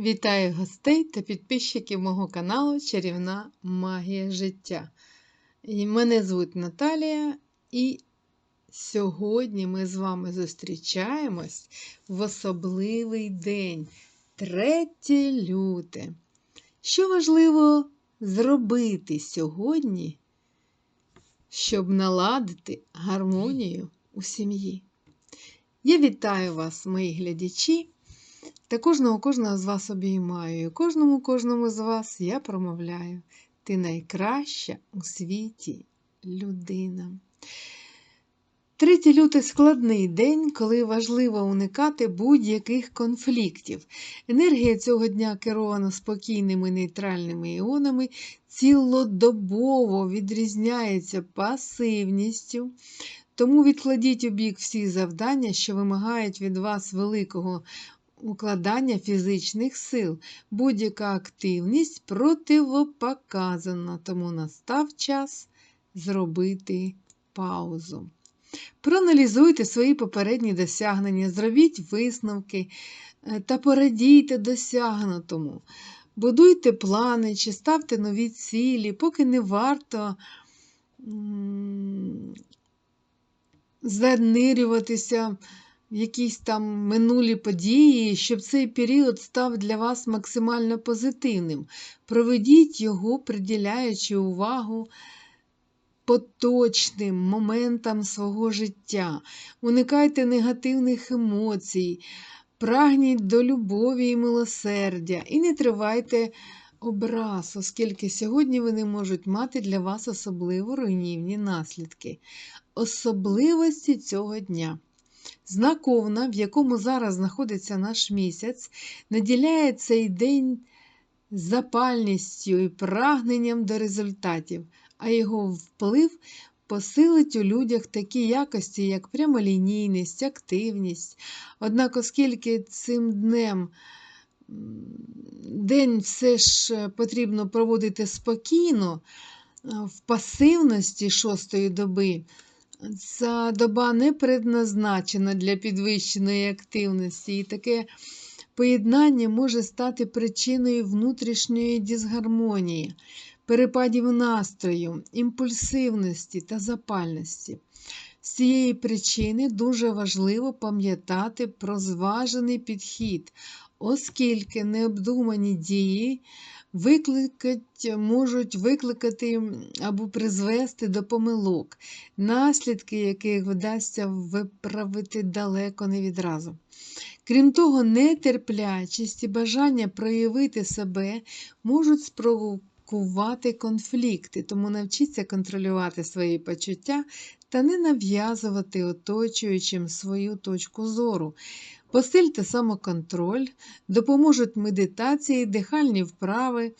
Вітаю гостей та підписчиків мого каналу Чарівна Магія життя. Мене звуть Наталія, і сьогодні ми з вами зустрічаємось в особливий день 3 люте. Що важливо зробити сьогодні, щоб наладити гармонію у сім'ї? Я вітаю вас, мої глядачі. Та кожного кожного з вас обіймаю, і кожному кожному з вас я промовляю: ти найкраща у світі людина. 3 лютий складний день, коли важливо уникати будь-яких конфліктів. Енергія цього дня керована спокійними нейтральними іонами, цілодобово відрізняється пасивністю. Тому відкладіть у бік всі завдання, що вимагають від вас великого укладання фізичних сил. Будь-яка активність противопоказана, тому настав час зробити паузу. Проаналізуйте свої попередні досягнення, зробіть висновки е, та порадійте досягнутому. Будуйте плани чи ставте нові цілі, поки не варто занирюватися якісь там минулі події, щоб цей період став для вас максимально позитивним. Проведіть його, приділяючи увагу поточним моментам свого життя. Уникайте негативних емоцій, прагніть до любові і милосердя і не тривайте образ, оскільки сьогодні вони можуть мати для вас особливо руйнівні наслідки. Особливості цього дня. Знак Овна, в якому зараз знаходиться наш місяць, наділяє цей день запальністю і прагненням до результатів, а його вплив посилить у людях такі якості, як прямолінійність, активність. Однак, оскільки цим днем день все ж потрібно проводити спокійно, в пасивності шостої доби, Ця доба не предназначена для підвищеної активності, і таке поєднання може стати причиною внутрішньої дисгармонії, перепадів настрою, імпульсивності та запальності. З цієї причини дуже важливо пам'ятати про зважений підхід, оскільки необдумані дії викликать, можуть викликати або призвести до помилок, наслідки яких вдасться виправити далеко не відразу. Крім того, нетерплячість і бажання проявити себе можуть спровокувати конфлікти, тому навчіться контролювати свої почуття та не нав'язувати оточуючим свою точку зору. Посильте самоконтроль, допоможуть медитації, дихальні вправи.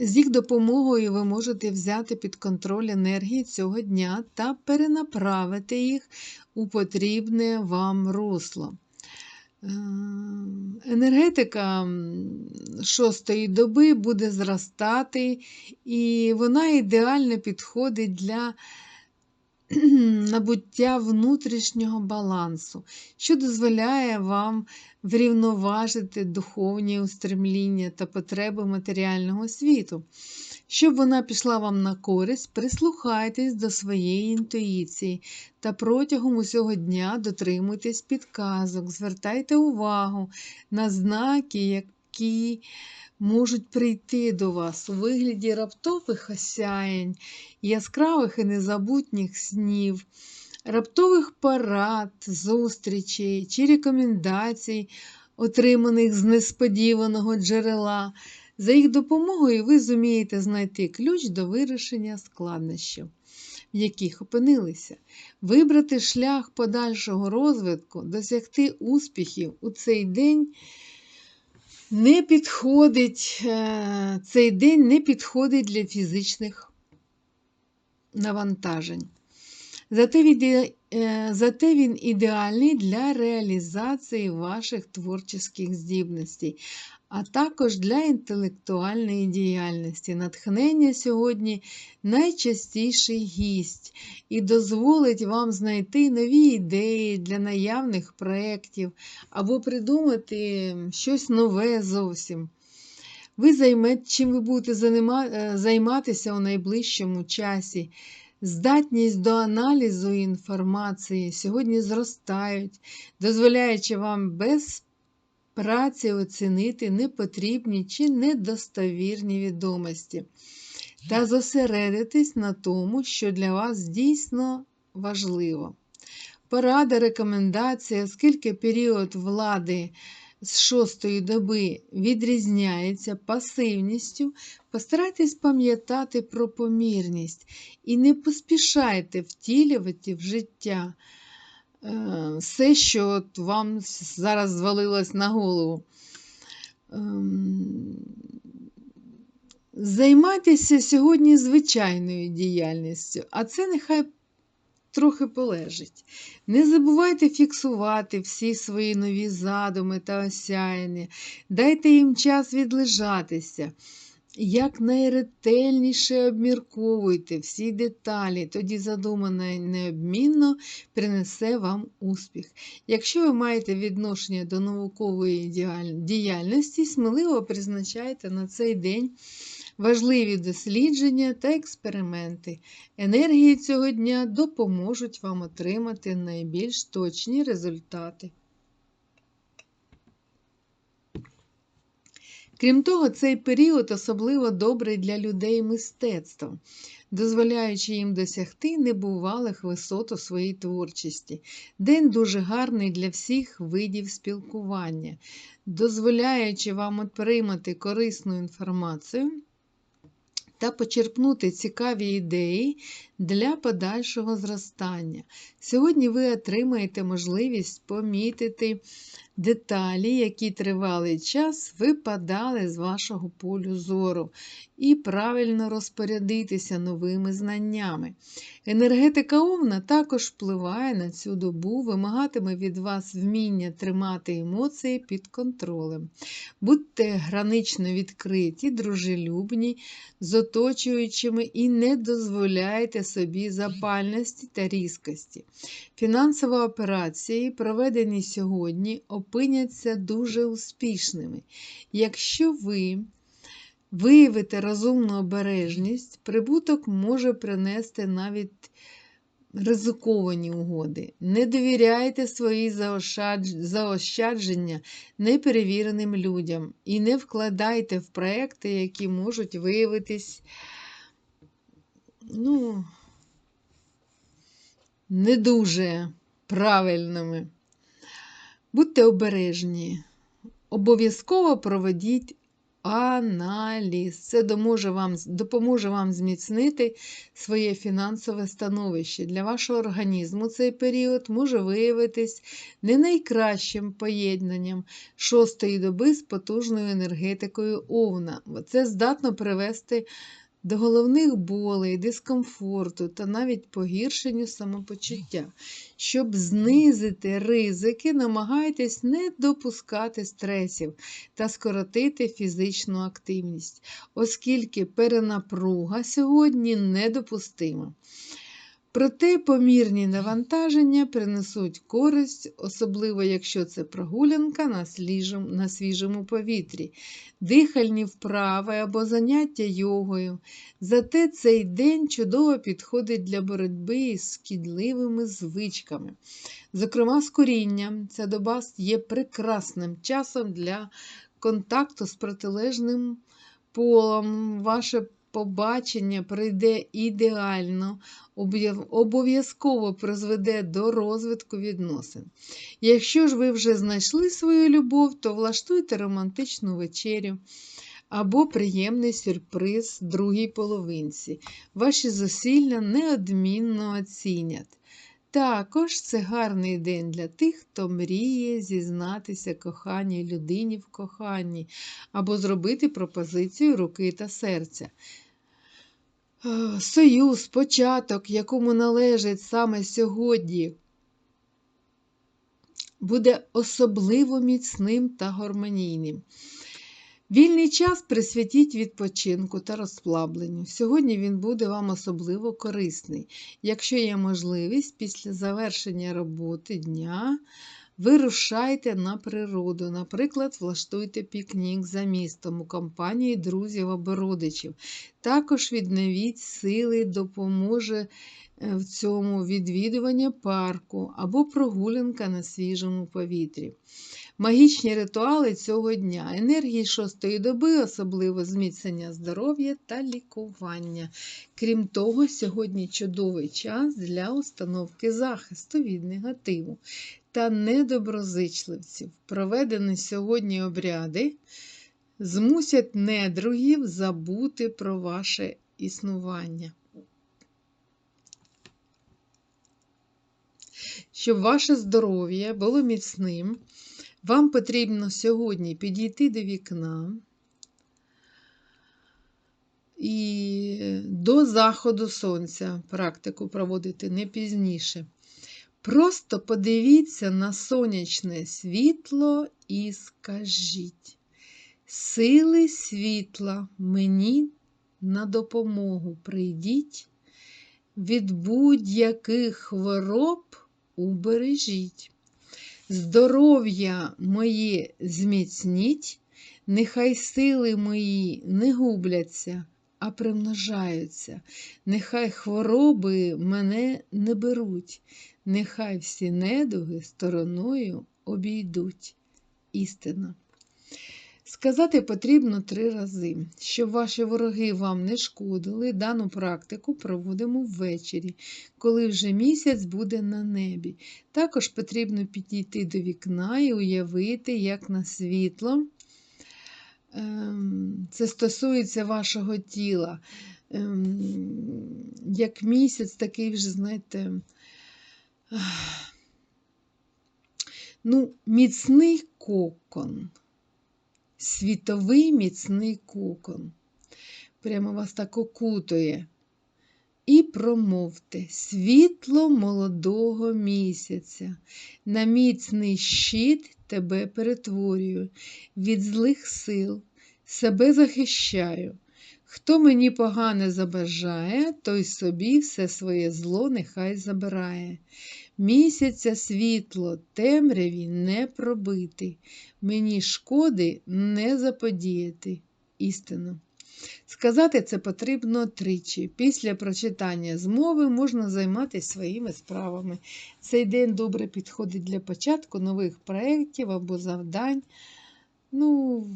З їх допомогою ви можете взяти під контроль енергії цього дня та перенаправити їх у потрібне вам русло. Е, енергетика шостої доби буде зростати, і вона ідеально підходить для набуття внутрішнього балансу, що дозволяє вам врівноважити духовні устремління та потреби матеріального світу. Щоб вона пішла вам на користь, прислухайтесь до своєї інтуїції та протягом усього дня дотримуйтесь підказок, звертайте увагу на знаки, які можуть прийти до вас у вигляді раптових осяянь, яскравих і незабутніх снів, раптових парад, зустрічей чи рекомендацій, отриманих з несподіваного джерела. За їх допомогою ви зумієте знайти ключ до вирішення складнощів, в яких опинилися, вибрати шлях подальшого розвитку, досягти успіхів у цей день не підходить, е, цей день не підходить для фізичних навантажень. Зате він, е, зате він ідеальний для реалізації ваших творчих здібностей, а також для інтелектуальної діяльності. Натхнення сьогодні найчастіший гість і дозволить вам знайти нові ідеї для наявних проєктів або придумати щось нове зовсім. Ви займете, чим ви будете е, займатися у найближчому часі. Здатність до аналізу інформації сьогодні зростають, дозволяючи вам без праці оцінити непотрібні чи недостовірні відомості та зосередитись на тому, що для вас дійсно важливо. Порада, рекомендація, оскільки період влади з шостої доби відрізняється пасивністю, постарайтесь пам'ятати про помірність і не поспішайте втілювати в життя все, що вам зараз звалилось на голову. Ем, Займайтеся сьогодні звичайною діяльністю, а це нехай трохи полежить. Не забувайте фіксувати всі свої нові задуми та осяяння, дайте їм час відлежатися. Якнайретельніше обмірковуйте всі деталі, тоді задумане необмінно принесе вам успіх. Якщо ви маєте відношення до наукової діяльності, сміливо призначайте на цей день важливі дослідження та експерименти. Енергії цього дня допоможуть вам отримати найбільш точні результати. Крім того, цей період особливо добрий для людей мистецтва, дозволяючи їм досягти небувалих висот у своїй творчості. День дуже гарний для всіх видів спілкування, дозволяючи вам отримати корисну інформацію та почерпнути цікаві ідеї для подальшого зростання. Сьогодні ви отримаєте можливість помітити деталі, які тривалий час випадали з вашого полю зору, і правильно розпорядитися новими знаннями. Енергетика Овна також впливає на цю добу, вимагатиме від вас вміння тримати емоції під контролем. Будьте гранично відкриті, дружелюбні, з оточуючими і не дозволяйте собі запальності та різкості. Фінансові операції, проведені сьогодні, опиняться дуже успішними. Якщо ви виявите розумну обережність, прибуток може принести навіть ризиковані угоди. Не довіряйте свої заощадження неперевіреним людям і не вкладайте в проекти, які можуть виявитись ну, не дуже правильними. Будьте обережні. Обов'язково проведіть аналіз. Це доможе вам, допоможе вам зміцнити своє фінансове становище. Для вашого організму цей період може виявитись не найкращим поєднанням шостої доби з потужною енергетикою овна. Це здатно привести до головних болей, дискомфорту та навіть погіршенню самопочуття. Щоб знизити ризики, намагайтесь не допускати стресів та скоротити фізичну активність, оскільки перенапруга сьогодні недопустима. Проте помірні навантаження принесуть користь, особливо якщо це прогулянка на, сліжом, на свіжому повітрі, дихальні вправи або заняття йогою. Зате цей день чудово підходить для боротьби із шкідливими звичками. Зокрема, з курінням. Ця доба є прекрасним часом для контакту з протилежним полом. Ваше побачення прийде ідеально, обов'язково призведе до розвитку відносин. Якщо ж ви вже знайшли свою любов, то влаштуйте романтичну вечерю або приємний сюрприз другій половинці. Ваші зусилля неодмінно оцінять. Також це гарний день для тих, хто мріє зізнатися коханій людині в коханні або зробити пропозицію руки та серця. Союз, початок, якому належить саме сьогодні, буде особливо міцним та гармонійним. Вільний час присвятіть відпочинку та розслабленню. Сьогодні він буде вам особливо корисний. Якщо є можливість, після завершення роботи дня вирушайте на природу. Наприклад, влаштуйте пікнік за містом у компанії друзів або родичів. Також відновіть сили, допоможе в цьому відвідування парку або прогулянка на свіжому повітрі. Магічні ритуали цього дня, енергії шостої доби, особливо зміцнення здоров'я та лікування. Крім того, сьогодні чудовий час для установки захисту від негативу та недоброзичливців. Проведені сьогодні обряди змусять недругів забути про ваше існування. Щоб ваше здоров'я було міцним, вам потрібно сьогодні підійти до вікна і до заходу сонця практику проводити не пізніше. Просто подивіться на сонячне світло і скажіть, сили світла мені на допомогу прийдіть, від будь-яких хвороб убережіть. Здоров'я моє зміцніть, нехай сили мої не губляться, а примножаються, нехай хвороби мене не беруть, нехай всі недуги стороною обійдуть. Істина. Сказати потрібно три рази. Щоб ваші вороги вам не шкодили, дану практику проводимо ввечері, коли вже місяць буде на небі. Також потрібно підійти до вікна і уявити, як на світло. Ем, це стосується вашого тіла. Ем, як місяць, такий вже, знаєте, ну, міцний кокон світовий міцний кокон. Прямо вас так окутує. І промовте світло молодого місяця, на міцний щит тебе перетворюю, від злих сил, себе захищаю. Хто мені погане забажає, той собі все своє зло нехай забирає. Місяця світло темряві не пробити, мені шкоди не заподіяти. Істину. Сказати це потрібно тричі. Після прочитання змови можна займатися своїми справами. Цей день добре підходить для початку нових проєктів або завдань, ну,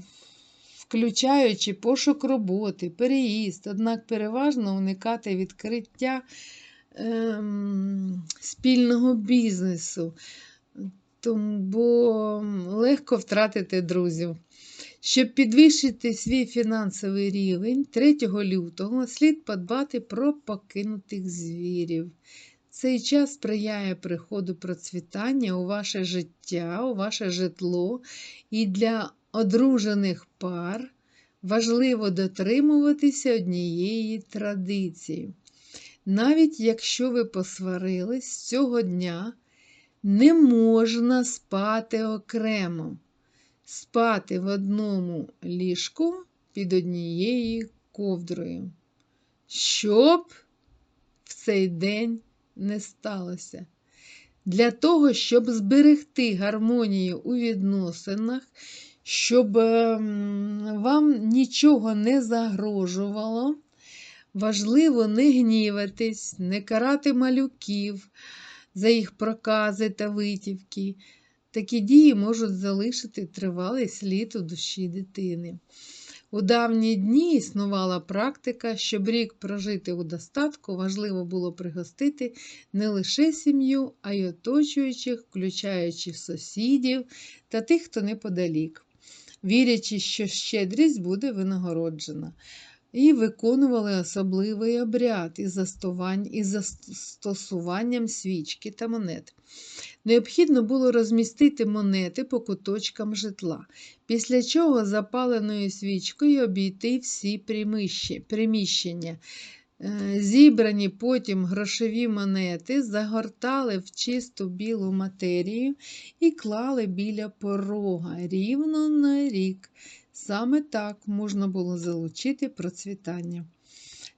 включаючи пошук роботи, переїзд, однак переважно уникати відкриття ем, спільного бізнесу, бо легко втратити друзів. Щоб підвищити свій фінансовий рівень 3 лютого слід подбати про покинутих звірів. Цей час сприяє приходу процвітання у ваше життя, у ваше житло, і для одружених пар важливо дотримуватися однієї традиції. Навіть якщо ви посварились цього дня, не можна спати окремо, спати в одному ліжку під однією ковдрою, щоб в цей день не сталося. Для того, щоб зберегти гармонію у відносинах, щоб ем, вам нічого не загрожувало, важливо не гніватись, не карати малюків за їх прокази та витівки. Такі дії можуть залишити тривалий слід у душі дитини. У давні дні існувала практика, щоб рік прожити у достатку, важливо було пригостити не лише сім'ю, а й оточуючих, включаючи сусідів та тих, хто неподалік, вірячи, що щедрість буде винагороджена і виконували особливий обряд із застосуванням свічки та монет. Необхідно було розмістити монети по куточкам житла, після чого запаленою свічкою обійти всі приміщення, Зібрані потім грошові монети загортали в чисту білу матерію і клали біля порога рівно на рік. Саме так можна було залучити процвітання.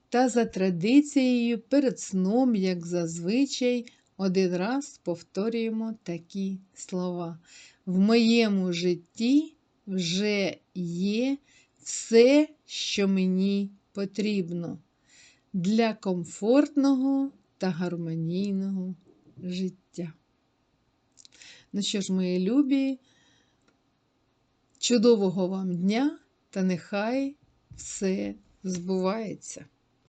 Та за традицією перед сном, як зазвичай, один раз повторюємо такі слова. В моєму житті вже є все, що мені потрібно для комфортного та гармонійного життя. Ну що ж, мої любі, чудового вам дня та нехай все збувається.